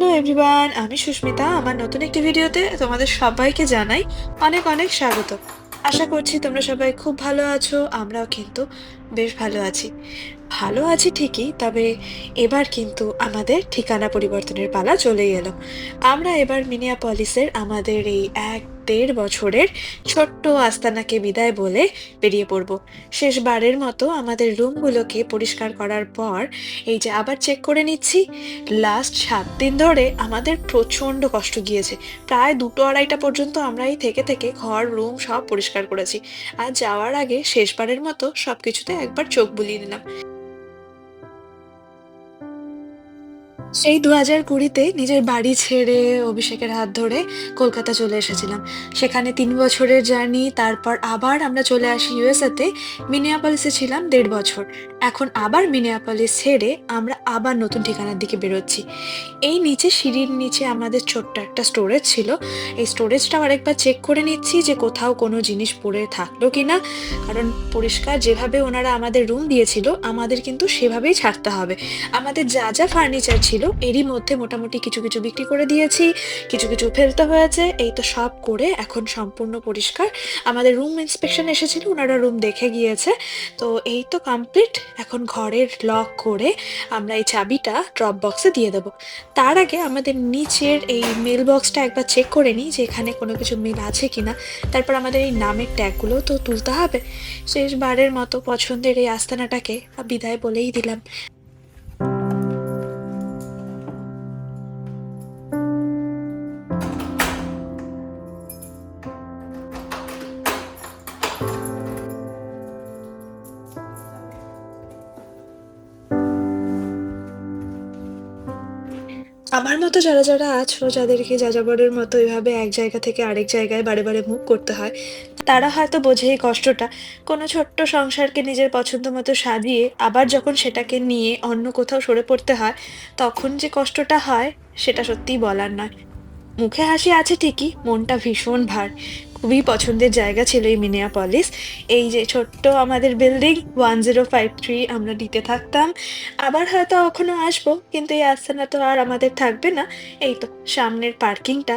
Hello everyone, আমি সুস্মিতা। আমার নতুন একটি ভিডিওতে তোমাদের সবাইকে জানাই অনেক অনেক স্বাগত। আশা করছি তোমরা সবাই খুব ভালো আছো, আমরাও কিন্তু বেশ ভালো আছি। ভালো আছি ঠিকই, তবে এবার কিন্তু আমাদের ঠিকানা পরিবর্তনের পালা চলেই এলো। আমরা এবার মিনিয়াপলিসের আমাদের এই এক দেড় বছরের ছোট্ট আস্তানাকে বিদায় বলে বেরিয়ে পড়ব। শেষবারের মতো আমাদের রুমগুলোকে পরিষ্কার করার পর এই যে আবার চেক করে নিচ্ছি লাস্ট সাত দিন ধরে আমাদের প্রচণ্ড কষ্ট গিয়েছে। প্রায় দুটো আড়াইটা পর্যন্ত আমরা এই থেকে থেকে ঘর, রুম সব পরিষ্কার করেছি। আর যাওয়ার আগে শেষবারের মতো সব কিছুতে একবার চোখ বুলিয়ে নিলাম। সেই দু হাজার কুড়িতে নিজের বাড়ি ছেড়ে অভিষেকের হাত ধরে কলকাতা চলে এসেছিলাম। সেখানে তিন বছরের জার্নি, তারপর আবার আমরা চলে আসি ইউএসএতে। মিনিয়াপলিসে ছিলাম দেড় বছর। এখন আবার মিনিয়াপলিস ছেড়ে আমরা আবার নতুন ঠিকানার দিকে বেরোচ্ছি। এই নিচে সিঁড়ির নিচে আমাদের ছোট্ট একটা স্টোরেজ ছিল। এই স্টোরেজটাও আরেকবার চেক করে নিচ্ছি যে কোথাও কোনো জিনিস পড়ে থাকল কি না কারণ পরিষ্কার যেভাবে ওনারা আমাদের রুম দিয়েছিল, আমাদের কিন্তু সেভাবেই ছাড়তে হবে। আমাদের যা যা ফার্নিচার ছিল এরই মধ্যে মোটামুটি কিছু কিছু বিক্রি করে দিয়েছি, কিছু কিছু ফেলতে হয়েছে। এই তো সব করে এখন সম্পূর্ণ পরিষ্কার। আমাদের রুম ইন্সপেকশন এসেছিল, ওনারা রুম দেখে গিয়েছে। তো এই তো কমপ্লিট এখন ঘরের লক করে আমরা এই চাবিটা ড্রপ বক্সে দিয়ে দেবো। তার আগে আমাদের নিচের এই মেল বক্সটা একবার চেক করে নিই যে এখানে কোনো কিছু মেল আছে কিনা। তারপর আমাদের এই নামের ট্যাগগুলোও তো তুলতে হবে। শেষবারের মতো পছন্দের এই আস্তানাটাকে বিদায় বলেই দিলাম। আমার মতো যারা যারা আছো, যাদেরকে যাযাবরের মতো এভাবে এক জায়গা থেকে আরেক জায়গায় বারে বারে মুখ করতে হয়, তারা হয়তো বোঝে এই কষ্টটা। কোনো ছোট্ট সংসারকে নিজের পছন্দ মতো সাজিয়ে আবার যখন সেটাকে নিয়ে অন্য কোথাও সরে পড়তে হয়, তখন যে কষ্টটা হয়, সেটা সত্যিই বলার নয়। মুখে হাসি আছে ঠিকই, মনটা ভীষণ ভার। খুবই পছন্দের জায়গা ছিল এই মিনিয়াপলিস। এই যে ছোট্ট আমাদের building one zero five three আমরা দিতে থাকতাম। আবার হয়তো কখনো আসব, কিন্তু এই আস্তানা তো আর আমাদের থাকবে না। এই তো সামনের পার্কিংটা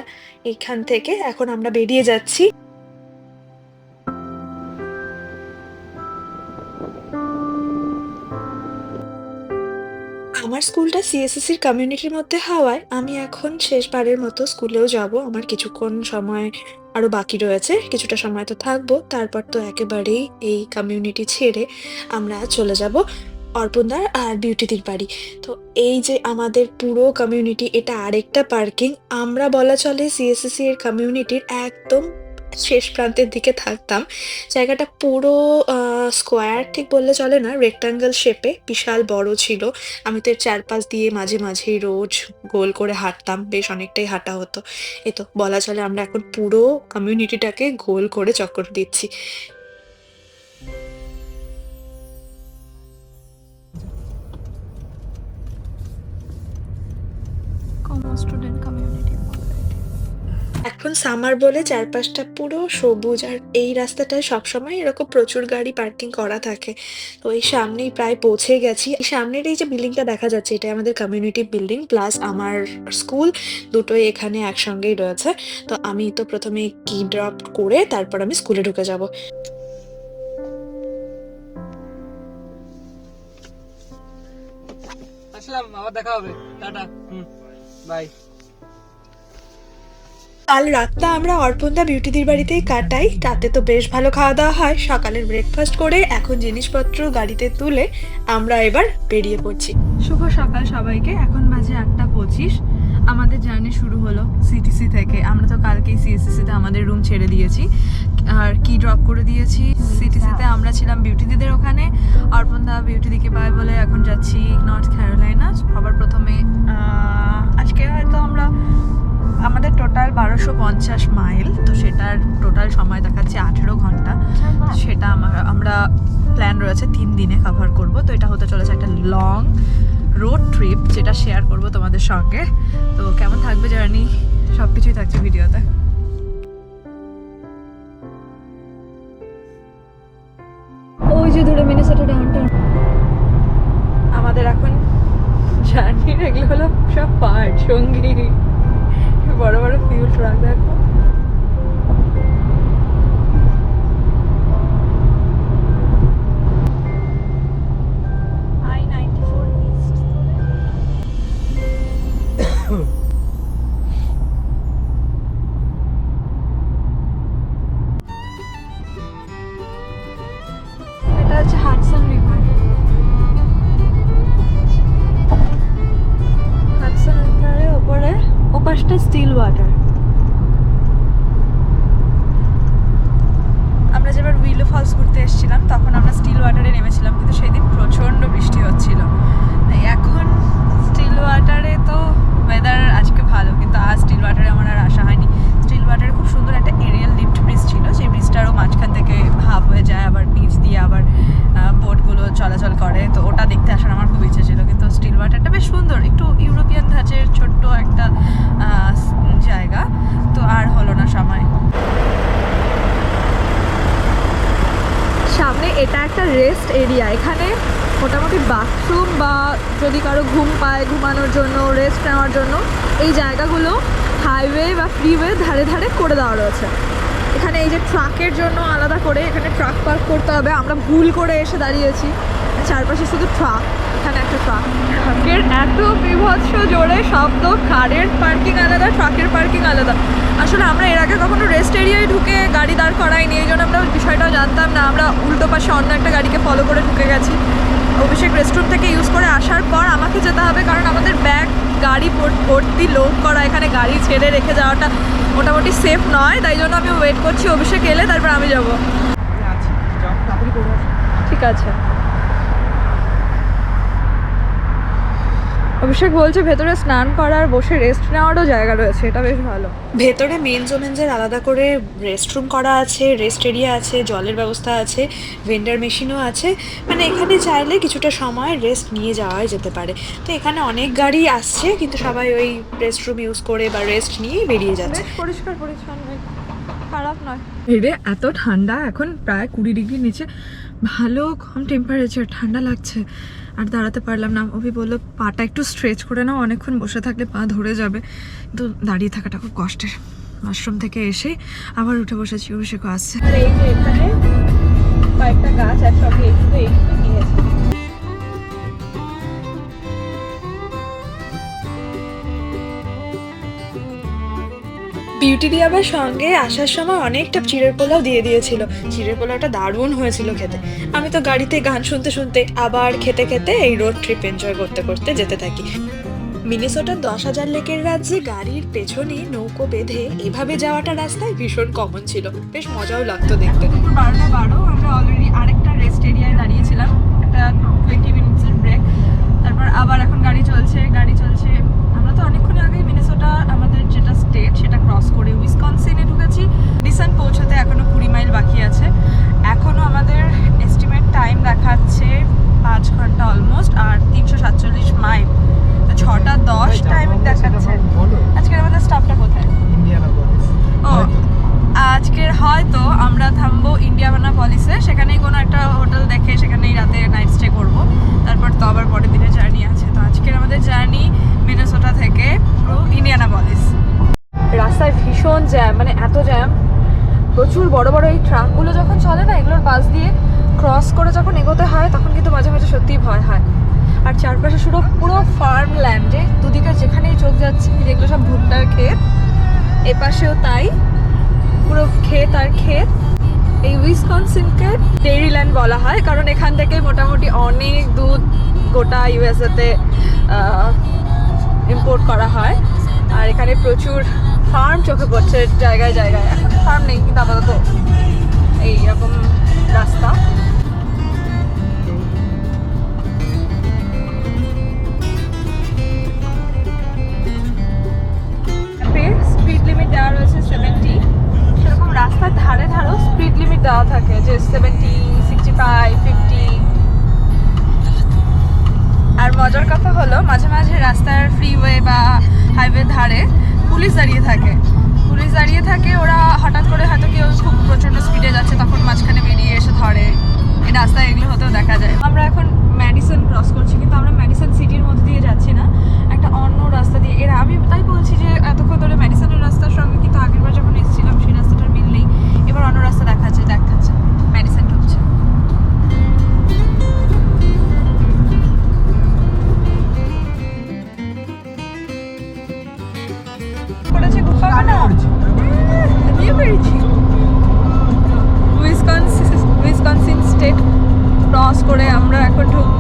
এইখান থেকে এখন আমরা বেরিয়ে যাচ্ছি। আমার স্কুলটা সিএসএসির কমিউনিটির মধ্যে হওয়ায় আমি এখন শেষবারের মতো স্কুলেও যাব। আমার কিছুক্ষণ সময় আরও বাকি রয়েছে, কিছুটা সময় তো থাকব। তারপর তো একেবারেই এই কমিউনিটি ছেড়ে আমরা চলে যাব অর্পণদার আর বিউটিদির বাড়ি। তো এই যে আমাদের পুরো কমিউনিটি এটা আরেকটা পার্কিং আমরা বলা চলে সিএসএসসি এর কমিউনিটির একদম শেষ প্রান্তের দিকে থাকতাম। জায়গাটা পুরো স্কোয়ার ঠিক বললে চলে না রেক্টাঙ্গেল শেপে বিশাল বড় ছিল। আমি তো এর চারপাশ দিয়ে মাঝে মাঝেই রোজ গোল করে হাঁটতাম, বেশ অনেকটাই হাঁটা হতো। এ তো বলা চলে আমরা এখন পুরো কমিউনিটিটাকে গোল করে চক্কর দিচ্ছি। স্টুডেন্ট কমিউনিটি এখন সামার বলে চারপাশটা পুরো সবুজ আর এই রাস্তাটায় সবসময় এরকম প্রচুর গাড়ি পার্কিং করা থাকে। তো এই সামনেই প্রায় পৌঁছে গেছি। এই সামনের এই যে বিল্ডিংটা দেখা যাচ্ছে এটা আমাদের কমিউনিটি বিল্ডিং প্লাস আমার স্কুল দুটোই এখানে একসঙ্গেই রয়েছে। তো আমি তো প্রথমে কি ড্রপ করে তারপর আমি স্কুলে ঢুকে যাব। আসলাম, আবার দেখা হবে। টাটা। হুম বাই কাল রাতটা আমরা অর্পণদা বিউটিদির বাড়িতেই কাটাই। রাতে তো বেশ ভালো খাওয়া দাওয়া হয়। সকালের ব্রেকফাস্ট করে এখন জিনিসপত্র গাড়িতে তুলে আমরা এবার বেরিয়ে পড়ছি। শুভ সকাল সবাইকে। এখন বাজে আটটা পঁচিশ। আমাদের জার্নি শুরু হলো সিটিসি থেকে। আমরা তো কালকেই সিএসসিতে আমাদের রুম ছেড়ে দিয়েছি। আর কি ড্রপ করে দিয়েছি? সিটিসিতে আমরা ছিলাম বিউটি দিদের ওখানে। অর্পণ দা বিউটি দিকে পায় বলে এখন যাচ্ছি নর্থ ক্যারোলাইনা সবার প্রথমে আজকে হয়তো আমরা আমাদের টোটাল বারোশো পঞ্চাশ মাইল তো সেটার টোটাল সময় দেখাচ্ছে আঠেরো ঘণ্টা। সেটা আমার আমরা প্ল্যান রয়েছে তিন দিনে কভার করব। তো এটা হতে চলেছে একটা লং রোড ট্রিপ যেটা শেয়ার করব তোমাদের সঙ্গে। তো কেমন থাকবে জার্নি সব কিছুই থাকছে ভিডিওতে ওই যে দূরে মিনেসোটা ডাউনটাউন আমাদের এখন জার্নির এগুলো হলো সব পার্ট সঙ্গী। বড় বড় ফিউল ট্রাক দেখো যদি কারও ঘুম পায় ঘুমানোর জন্য রেস্ট নেওয়ার জন্য, এই জায়গাগুলো হাইওয়ে বা ফ্রিওয়ে ধারে ধারে করে দেওয়া রয়েছে। এখানে এই যে ট্রাকের জন্য আলাদা করে এখানে ট্রাক পার্ক করতে হবে। আমরা ভুল করে এসে দাঁড়িয়েছি। চারপাশে শুধু ট্রাক এখানে একটা ট্রাক ট্রাকের এত বিভৎস জোরে শব্দ কারের পার্কিং আলাদা ট্রাকের পার্কিং আলাদা। আসলে আমরা এর আগে কখনো রেস্ট এরিয়ায় ঢুকে গাড়ি দাঁড় করাইনি এই জন্য আমরা বিষয়টাও জানতাম না। আমরা উল্টো পাশে অন্য একটা গাড়িকে ফলো করে ঢুকে গেছি। অভিষেক রেস্টরুম থেকে ইউজ করে আসার পর আমাকে যেতে হবে কারণ আমাদের ব্যাগ গাড়ি ভর- ভর্তি লোড করা এখানে গাড়ি ছেড়ে রেখে যাওয়াটা মোটামুটি সেফ নয়। তাই জন্য আমি ওয়েট করছি অভিষেক এলে তারপর আমি যাব। ঠিক আছে। অভিষেক বলছে ভেতরে স্নান করার বসে রেস্ট নেওয়ারও জায়গা রয়েছে এটা বেশ ভালো। ভেতরে মেন জোমেন্সের আলাদা করে রেস্টরুম করা আছে রেস্ট এরিয়া আছে জলের ব্যবস্থা আছে ভেন্ডার মেশিনও আছে। মানে এখানে চাইলে কিছুটা সময় রেস্ট নিয়ে যাওয়াই যেতে পারে। তো এখানে অনেক গাড়ি আসছে কিন্তু সবাই ওই রেস্টরুম ইউজ করে বা রেস্ট নিয়েই বেরিয়ে যাচ্ছে। বেশ পরিষ্কার পরিচ্ছন্ন খারাপ নয়। এরে এত ঠান্ডা এখন প্রায় কুড়ি ডিগ্রি নিচে। ভালো কম টেম্পারেচার ঠান্ডা লাগছে। আর দাঁড়াতে পারলাম না। অভি বলল, পাটা একটু স্ট্রেচ করে নাও, অনেকক্ষণ বসে থাকলে পা ধরে যাবে। কিন্তু দাঁড়িয়ে থাকাটা খুব কষ্টের। মাশরুম থেকে এসে আবার উঠে বসেছি অভিষেক আসছে। এই এখানে কয়েকটা গাছ একসঙ্গে একটু বিউটি দিয়াবার সঙ্গে আসার সময় অনেকটা চিড়ের পোলাও দিয়ে দিয়েছিল। চিড়ের পোলাওটা দারুণ হয়েছিল খেতে। আমি তো গাড়িতে গান শুনতে শুনতে আবার খেতে খেতে এই রোড ট্রিপ এনজয় করতে করতে যেতে থাকি। মিনেসোটার দশ হাজার লেকের রাজ্যে গাড়ির পেছনে নৌকো বেঁধে এভাবে যাওয়াটা রাস্তায় ভীষণ কমন ছিল। বেশ মজাও লাগতো দেখতে। বারোটা বারো, আমরা অলরেডি আরেকটা রেস্ট এরিয়ায় দাঁড়িয়েছিলাম। একটা টোয়েন্টি মিনিটসের ব্রেক তারপর আবার এখন গাড়ি চলছে গাড়ি চলছে তো অনেকক্ষণ আগে মিনেসোটা আমাদের যেটা স্টেট সেটা ক্রস করে উইসকনসিনে ঢুকেছি ডিসান পৌঁছতে এখনও কুড়ি মাইল বাকি আছে এখনও আমাদের এস্টিমেট টাইম দেখাচ্ছে পাঁচ ঘণ্টা অলমোস্ট আর তিনশো সাতচল্লিশ মাইল তো ছটা দশ টাইম দেখাচ্ছে আজকের আমাদের স্টপটা কোথায় ও আজকের হয়তো আমরা থামবো ইন্ডিয়াবানা পলিসে সেখানেই কোনো একটা হোটেল দেখে সেখানেই রাতে নাইট স্টে করব তারপর তো আবার পরের দিনের জার্নি আছে তো আজকের আমাদের জার্নি মিনেসোটা থেকে পুরো ইন্ডিয়ানা পলিস রাস্তায় ভীষণ জ্যাম মানে এত জ্যাম প্রচুর বড় বড় এই ট্রাকগুলো যখন চলে না এগুলোর পাশ দিয়ে ক্রস করে যখন এগোতে হয় তখন কিন্তু মাঝে মাঝে সত্যিই ভয় হয় আর চারপাশে শুধু পুরো ফার্ম ল্যান্ডে দুদিকে যেখানেই চোখ যাচ্ছে যেগুলো সব ভুট্টার ক্ষেত। এপাশেও তাই। পুরো ক্ষেত আর ক্ষেত। এই উইসকনসিনকে ডেইরিল্যান্ড বলা হয়, কারণ এখান থেকে মোটামুটি অনেক দুধ গোটা ইউএসএতে ইম্পোর্ট করা হয়। আর এখানে প্রচুর ফার্ম চোখে পড়ছে, জায়গায় জায়গায়। ফার্ম নেই, কিন্তু আপাতত এইরকম রাস্তা। লিমিট দেওয়া রয়েছে সেভেন্টি সেরকম রাস্তার ধারে ধারেও স্পিড লিমিট দেওয়া থাকে, যে সেভেন্টি সিক্সটি ফাইভ ফিফটি আর মজার কথা হলো, মাঝে মাঝে রাস্তার ফ্রিওয়ে বা হাইওয়ে ধারে পুলিশ দাঁড়িয়ে থাকে। পুলিশ দাঁড়িয়ে থাকে, ওরা হঠাৎ করে হয়তো কেউ খুব প্রচণ্ড স্পিডে যাচ্ছে, তখন মাঝখানে বেরিয়ে এসে ধরে। রাস্তায় এগুলো হতেও দেখা যায়। আমরা এখন ম্যাডিসন ক্রস করছি কিন্তু আমরা ম্যাডিসন সিটির মধ্যে দিয়ে যাচ্ছি না। একটা অন্য রাস্তা দিয়ে। এরা আমি তাই বলছি যে এতক্ষণ ধরে ম্যাডিসনের রাস্তার সঙ্গে কিন্তু আগেরবার যখন এসেছিলাম সেই রাস্তাটার মিল নেই। এবার অন্য রাস্তা দেখাচ্ছে দেখাচ্ছে। ম্যাডিসন ঢুকছে। করেছে গুফাখানা বেরিয়ে পেরেছি উইসকনসিন উইসকনসিন স্টেট ক্রস করে আমরা এখন ঢুকবো।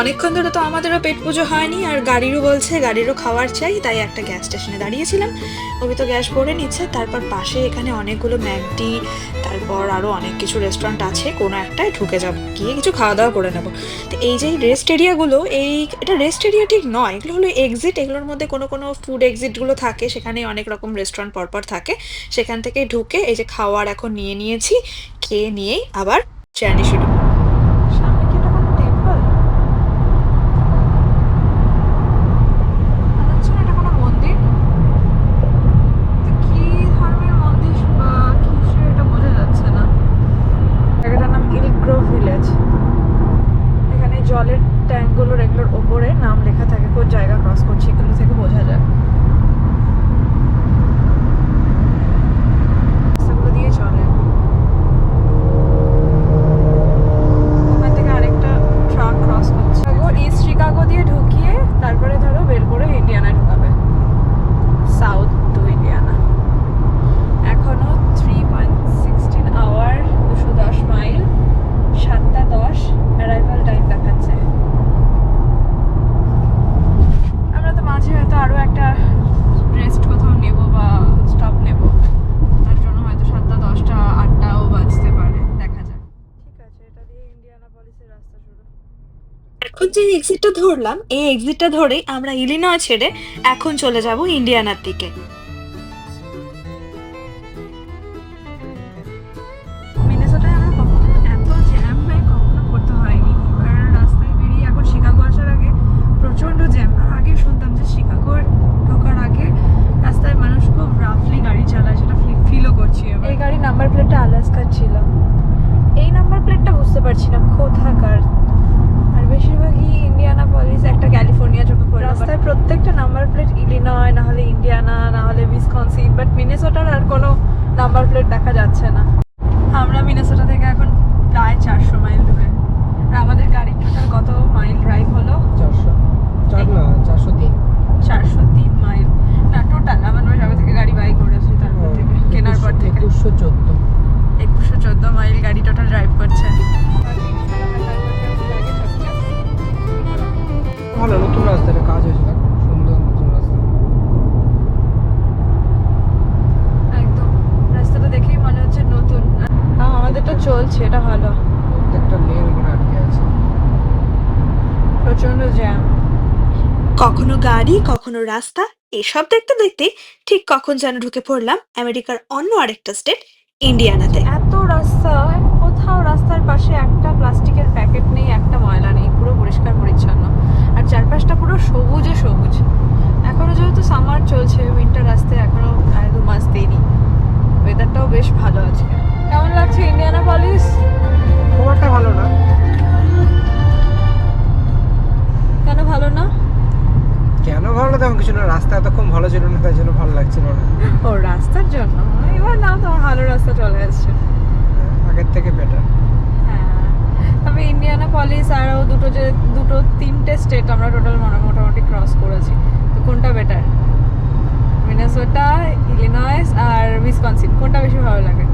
অনেকক্ষণ ধরে তো আমাদেরও পেট পুজো হয়নি, আর গাড়িরও বলছে গাড়িরও খাওয়ার চাই, তাই একটা গ্যাস স্টেশনে দাঁড়িয়েছিলাম। ওই তো গ্যাস ভরে নিচ্ছে, তারপর পাশে এখানে অনেকগুলো ম্যাকডি, তারপর আরও অনেক কিছু রেস্টুরেন্ট আছে, কোনো একটায় ঢুকে যাব, গিয়ে কিছু খাওয়া দাওয়া করে নেব। তো এই যে রেস্ট এরিয়াগুলো এই এটা রেস্ট এরিয়া ঠিক নয়, এগুলো হলো এক্সিট এগুলোর মধ্যে কোনো কোনো ফুড এক্সিটগুলো থাকে সেখানে অনেক রকম রেস্টুরেন্ট পরপর থাকে। সেখান থেকে ঢুকে এই যে খাওয়ার এখন নিয়ে নিয়েছি, খেয়ে নিয়েই আবার জার্নি শুরু সামনে কি এটা কোনো টেম্পল মনে হচ্ছে না এটা কোনো মন্দির তো কি ধর্মের মন্দির বা কিছু এটা বোঝা যাচ্ছে না জায়গাটার নাম ইলক গ্রোভ ভিলেজ এখানে জলের ট্যাঙ্কগুলোর এগুলোর ওপরে নাম লেখা থাকে কোন জায়গা ক্রস করছে এগুলো থেকে বোঝা যায় রাস্তাগুলো দিয়ে চলে ওখান থেকে আরেকটা ট্রাক ক্রস করছে শিকাগো ইস্ট শিকাগো দিয়ে ঢুকিয়ে তারপরে ধরো বের করে ইন্ডিয়ানায় ঢুকাবে সাউথ টু ইন্ডিয়ানা এখনও থ্রি পয়েন্ট সিক্সটিন আওয়ার দুশো দশ মাইল সাতটা দশ অ্যারাইভাল টাইম দেখাচ্ছে আমরা তো মাঝে হয়তো আরও একটা রেস্ট কোথাও নেব বা স্টপ নেব তার জন্য হয়তো সাতটা দশটা আটটাও বাজতে পারে দেখা যাক ঠিক আছে এটা দিয়ে ইন্ডিয়ানা পলিসের রাস্তা শুরু এখন যে এক্সিটটা ধরলাম এই এক্সিটটা ধরেই আমরা ইলিনয় ছেড়ে এখন চলে যাব ইন্ডিয়ানার দিকে। মিনেসোটায় আমরা কখনো এত জ্যাম কখনো পড়তে হয়নি। এবার রাস্তায় বেরিয়ে এখন শিকাগো আসার আগে প্রচণ্ড জ্যাম আগে শুনতাম যে শিকাগোর ঢোকার আগে রাস্তায় মানুষ খুব রাফলি গাড়ি চালায় সেটা ফিলও করছি এই গাড়ি নাম্বার প্লেটটা আলাস্কার ছিল। এই নাম্বার প্লেটটা বুঝতে পারছি না কোথাকার। বেশিরভাগই ইন্ডিয়ানা পলিস একটা ক্যালিফোর্নিয়া চোখে পড়ে। রাস্তায় প্রত্যেকটা নাম্বার প্লেট ইলিনয় না হলে ইন্ডিয়ানা না হলে উইসকনসিন বাট মিনেসোটার আর কোনো নাম্বার প্লেট দেখা যাচ্ছে না। আমরা মিনেসোটা থেকে এখন প্রায় চারশো মাইল দূরে। আর আমাদের গাড়ির টোটাল কত মাইল ড্রাইভ হলো? চারশো। চার না চারশো তিন। চারশো তিন মাইল না টোটাল আমার বাসা থেকে গাড়ি বাই করেছি তারপর থেকে কেনার পর থেকে। একুশশো চোদ্দ। একুশশো চোদ্দ মাইল গাড়ি টোটাল ড্রাইভ করছে। ভালো নতুন রাস্তাটা কাজ হয়েছে। সুন্দর নতুন রাস্তা। একদম রাস্তাটা দেখেই মনে হচ্ছে নতুন। হ্যাঁ আমাদেরটা চলছে এটা ভালো। প্রত্যেকটা লেন করে আটকে আছে। প্রচণ্ড জ্যাম কখনো গাড়ি কখনো রাস্তা এসব দেখতে দেখতে ঠিক কখন যেন ঢুকে পড়লাম আমেরিকার অন্য আরেকটা স্টেট ইন্ডিয়ানাতে এত রাস্তা কোথাও রাস্তার পাশে একটা প্লাস্টিকের প্যাকেট নেই একটা ময়লা নেই পুরো পরিষ্কার পরিচ্ছন্ন আর চারপাশটা পুরো সবুজে সবুজ। এখনও যেহেতু সামার চলছে উইন্টার আসতে এখনও প্রায় দু মাস দেরি। ওয়েদারটাও বেশ ভালো আছে কেমন লাগছে ইন্ডিয়ানা পলিস খুব একটা ভালো না। কেন ভালো না? কেন ভালো না তেমন কিছু না রাস্তা এতক্ষণ ভালো ছিল না তাই জন্য ভালো লাগছিল না। ও রাস্তার জন্য? এবার না তোমার ভালো রাস্তা চলে আসছে। আগের থেকে বেটার হ্যাঁ তবে ইন্ডিয়ানা পলিস আরও দুটো যে, দুটো তিনটে স্টেট আমরা টোটাল মোটামুটি ক্রস করেছি। তো কোনটা বেটার মিনেসোটা ইলিনয়েস আর উইসকনসিন কোনটা বেশি ভালো লাগে?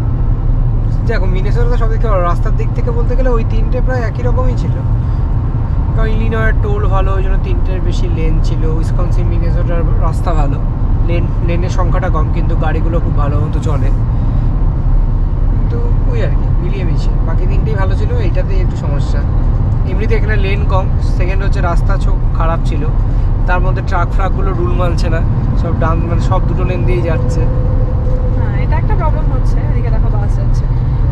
দেখো মিনেসোটা সব থেকে রাস্তার দিক থেকে বলতে গেলে ওই তিনটে প্রায় একই রকমই ছিল। কারণ ইলিনয়ের টোল ভালো, ওই জন্য তিনটের বেশি লেন ছিল। উইসকনসিন মিনেসোটার রাস্তা ভালো। লেন লেনের সংখ্যাটা কম, কিন্তু গাড়িগুলো খুব ভালো মতো চলে। কিন্তু ওই আর কি। মিলিয়ে মিশিয়ে বাকি তিনটেই ভালো ছিল, এইটাতে একটু সমস্যা। এমনিতে এখানে লেন কম সেকেন্ড হচ্ছে রাস্তা চোখ খারাপ ছিল। তার মধ্যে ট্রাক ফ্রাকগুলো রুল মানছে না, সব ডান মানে সব দুটো লেন দিয়েই যাচ্ছে। হ্যাঁ এটা একটা প্রবলেম হচ্ছে, এদিকে দেখো বাস যাচ্ছে।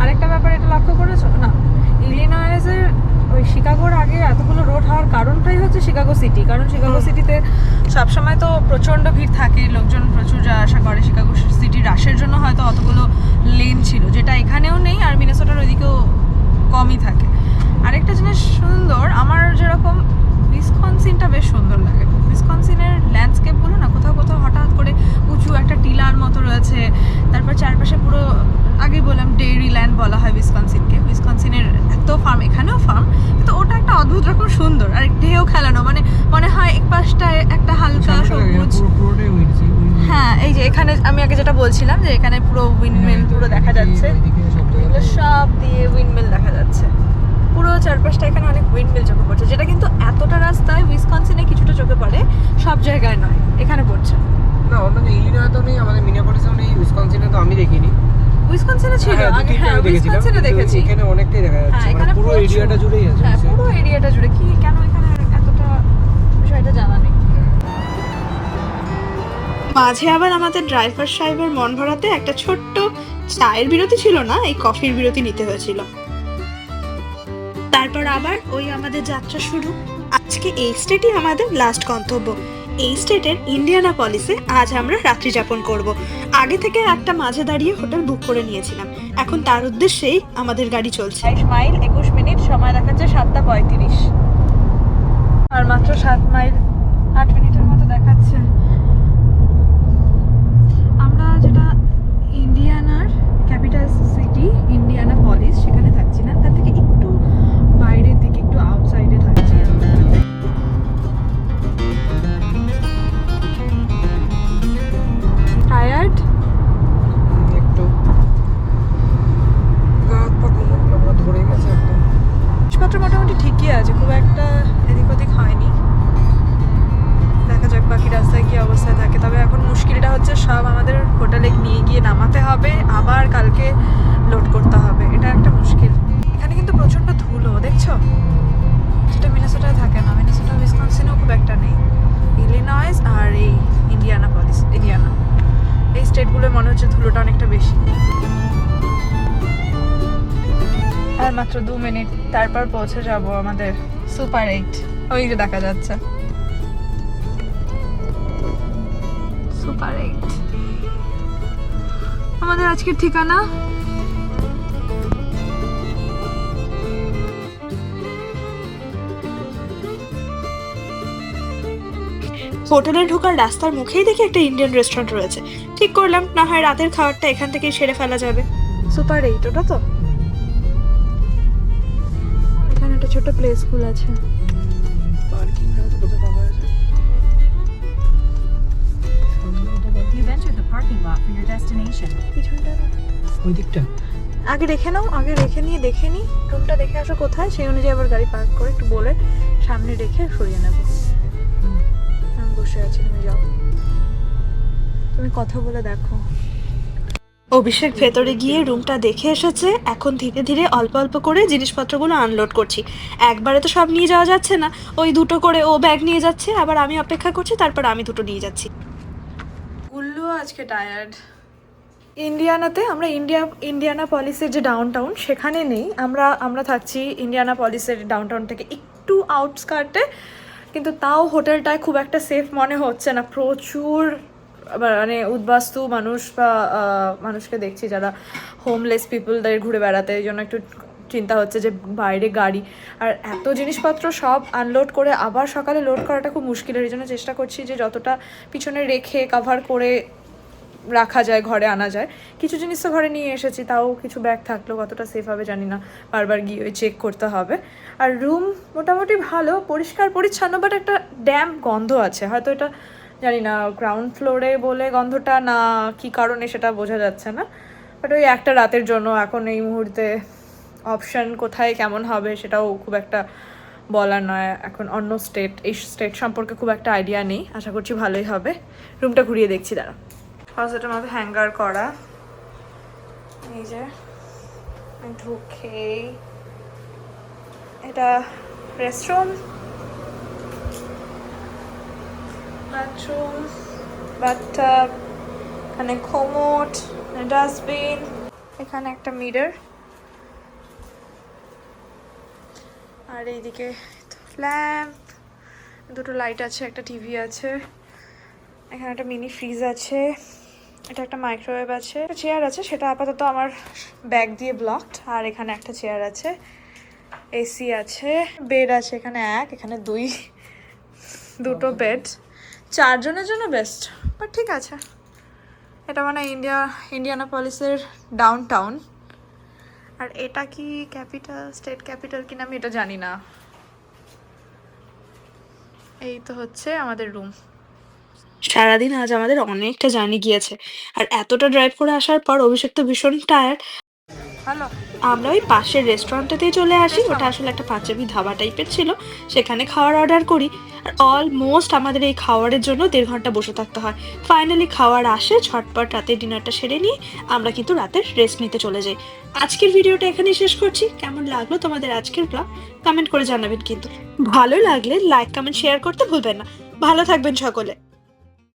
আরেকটা ব্যাপার, এটা লক্ষ্য করেছ? না ইলিনয়েসের ওই শিকাগোর আগে এতগুলো রোড হওয়ার কারণটাই হচ্ছে শিকাগো সিটি। কারণ শিকাগো সিটিতে সবসময় তো প্রচণ্ড ভিড় থাকে লোকজন প্রচুর যাওয়া আসা করে শিকাগো সিটি রাশের জন্য হয়তো অতগুলো লেন ছিল যেটা এখানেও নেই আর মিনেসোটার ওইদিকেও কমই থাকে। আরেকটা জিনিস সুন্দর আমার যেরকম উইসকনসিনটা বেশ সুন্দর লাগে। উইসকনসিনের ল্যান্ডস্কেপগুলো না কোথাও কোথাও হঠাৎ করে উঁচু একটা টিলার মতো রয়েছে তারপর চারপাশে পুরো আগেই বললাম ডেইরি ল্যান্ড বলা হয় উইসকনসিনকে উইসকনসিনের এত ফার্ম এখানেও ফার্ম কিন্তু ওটা একটা অদ্ভুত রকম সুন্দর আর ঢেউ খেলানো মানে মনে হয় এক পাশটায় একটা হালকা সবুজ। হ্যাঁ এই যে এখানে আমি আগে যেটা বলছিলাম যে এখানে পুরো উইন্ডমিল পুরো দেখা যাচ্ছে। এগুলো সব দিয়ে উইন্ডমিল দেখা যাচ্ছে। পুরো চারপাশটা এখানে অনেক উইন্ডমিল চোখে পড়ছে যেটা কিন্তু এতটা রাস্তায় উইসকনসিনে কিছুটা চোখে পড়ে সব জায়গায় নয় এখানে পড়ছে। না অন্যান্য ইলিনয় তো নেই আমাদের মিনিয়াপলিসেও নেই উইসকনসিনে তো আমি দেখিনি। উইসকনসিনে ছিল? হ্যাঁ, আগে হ্যাঁ উইসকনসিনে দেখেছি। এখানে অনেকটাই দেখা হ্যাঁ যাচ্ছে মানে পুরো এরিয়াটা জুড়েই আছে হ্যাঁ পুরো এরিয়াটা জুড়ে। কি কেন এখানে এতটা বিষয়টা জানা নেই? মাঝে আবার আমাদের ড্রাইভার সাহেবের মন ভরাতে একটা ছোট্ট চায়ের বিরতি ছিল না এই কফির বিরতি নিতে হয়েছিল। তারপর আবার ওই আমাদের যাত্রা শুরু। আজকে এই স্টেটই আমাদের লাস্ট গন্তব্য। এই স্টেটের ইন্ডিয়ানা পলিসে আজ আমরা রাত্রি যাপন করব। আগে থেকে একটা মাঝে দাঁড়িয়ে হোটেল বুক করে নিয়েছিলাম। এখন তার উদ্দেশ্যেই আমাদের গাড়ি চলছে। মাইল, একুশ মিনিট, সময় দেখাচ্ছে সাতটা পঁয়ত্রিশ। আর মাত্র সাত মাইল, আট মিনিটের মতো দেখাচ্ছে। তারপর পৌঁছে যাব আমাদের সুপার এইট। ওই যে দেখা যাচ্ছে। Super eight. আমাদের আজকের ঠিকানা? হোটেলে ঢোকার রাস্তার মুখেই দেখি একটা ইন্ডিয়ান রেস্টুরেন্ট রয়েছে। ঠিক করলাম না হয় রাতের খাবারটা এখান থেকেই সেরে ফেলা যাবে। সুপার এইট ওটা তো? পিছনটা না। ওই দিকটা আগে রেখে নাও আগে রেখে নিয়ে দেখে নিই। রুমটা দেখে আসো কোথায় সেই অনুযায়ী আবার গাড়ি পার্ক করে একটু বলে সামনে রেখে সরিয়ে নেব। আমি বসে আছি তুমি যাও। তুমি কথা বলে দেখো। অভিষেক ভেতরে গিয়ে রুমটা দেখে এসেছে। এখন ধীরে ধীরে অল্প অল্প করে জিনিসপত্রগুলো আনলোড করছি। একবারে তো সব নিয়ে যাওয়া যাচ্ছে না। ওই দুটো করে ও ব্যাগ নিয়ে যাচ্ছে, আবার আমি অপেক্ষা করছি, তারপর আমি দুটো নিয়ে যাচ্ছি। গুল্লু আজকে টায়ার্ড ইন্ডিয়ানাতে আমরা ইন্ডিয়া, ইন্ডিয়ানা পলিসের যে ডাউন টাউন সেখানে নেই। আমরা আমরা থাকছি ইন্ডিয়ানা পলিসের ডাউন টাউন থেকে একটু আউটস্কার্টে কিন্তু তাও হোটেলটায় খুব একটা সেফ মনে হচ্ছে না। প্রচুর মানে উদ্বাস্তু মানুষ বা মানুষকে দেখছি যারা হোমলেস পিপলদের ঘুরে বেড়াতে, এই জন্য একটু চিন্তা হচ্ছে যে বাইরে গাড়ি। আর এত জিনিসপত্র সব আনলোড করে আবার সকালে লোড করাটা খুব মুশকিলের এই জন্য চেষ্টা করছি যে যতটা পিছনে রেখে কভার করে রাখা যায়, ঘরে আনা যায়। কিছু জিনিস তো ঘরে নিয়ে এসেছি, তাও কিছু ব্যাগ থাকল কতটা সেফ হবে জানি না। বারবার গিয়ে চেক করতে হবে। আর রুম মোটামুটি ভালো, পরিষ্কার, পরিচ্ছন্ন বাট একটা ড্যাম গন্ধ আছে। হয়তো এটা জানি না গ্রাউন্ড ফ্লোরে বলে গন্ধটা না কি কারণে সেটা বোঝা যাচ্ছে না। বাট ওই একটা রাতের জন্য এখন এই মুহূর্তে অপশন কোথায়, কেমন হবে সেটাও খুব একটা বলার নয়। এখন অন্য স্টেট এই স্টেট সম্পর্কে খুব একটা আইডিয়া নেই। আশা করছি ভালোই হবে। রুমটা ঘুরিয়ে দেখছি, দাঁড়া। ফার্স্ট মধ্যে হ্যাঙ্গার করা। এই যে ঢুকে এটা রেস্টরুম বাথরুম বাথটাব এখানে কোমোট, ডাস্টবিন, এখানে একটা মিরর। আর এইদিকে ল্যাম্প, দুটো লাইট আছে, একটা টিভি আছে, এখানে একটা মিনি ফ্রিজ আছে, এটা একটা মাইক্রোওয়েভ আছে, একটা চেয়ার আছে, সেটা আপাতত আমার ব্যাগ দিয়ে ব্লকড আর এখানে একটা চেয়ার আছে, এসি আছে বেড আছে, এখানে এক, এখানে দুই, দুটো বেড চারজনের জন্য বেস্ট বাট ঠিক আছে। এটা মানে ইন্ডিয়া ইন্ডিয়ানা পলিসের ডাউন টাউন আর এটা কি ক্যাপিটাল স্টেট ক্যাপিটাল কিনা আমি এটা জানি না। এই তো হচ্ছে আমাদের রুম সারাদিন আজ আমাদের অনেকটা জার্নি গিয়েছে। আর এতটা ড্রাইভ করে আসার পর অভিষেক তো ভীষণ টায়ার্ড আমরা ওই পাশের রেস্টুরেন্টটাতেই চলে আসি। ওটা আসলে একটা পাঞ্জাবি ধাবা টাইপের ছিল। সেখানে খাওয়ার অর্ডার করি। আর অলমোস্ট আমাদের এই খাওয়ারের জন্য দেড় ঘণ্টা বসে থাকতে হয়। ফাইনালি খাওয়ার আসে ছটপট রাতে ডিনারটা সেরে নিয়ে আমরা কিন্তু রাতের রেস্ট নিতে চলে যাই। আজকের ভিডিওটা এখানেই শেষ করছি। কেমন লাগল তোমাদের আজকের ব্লগ কমেন্ট করে জানাবেন কিন্তু। ভালো লাগলে লাইক কমেন্ট শেয়ার করতে ভুলবেন না। ভালো থাকবেন সকলে।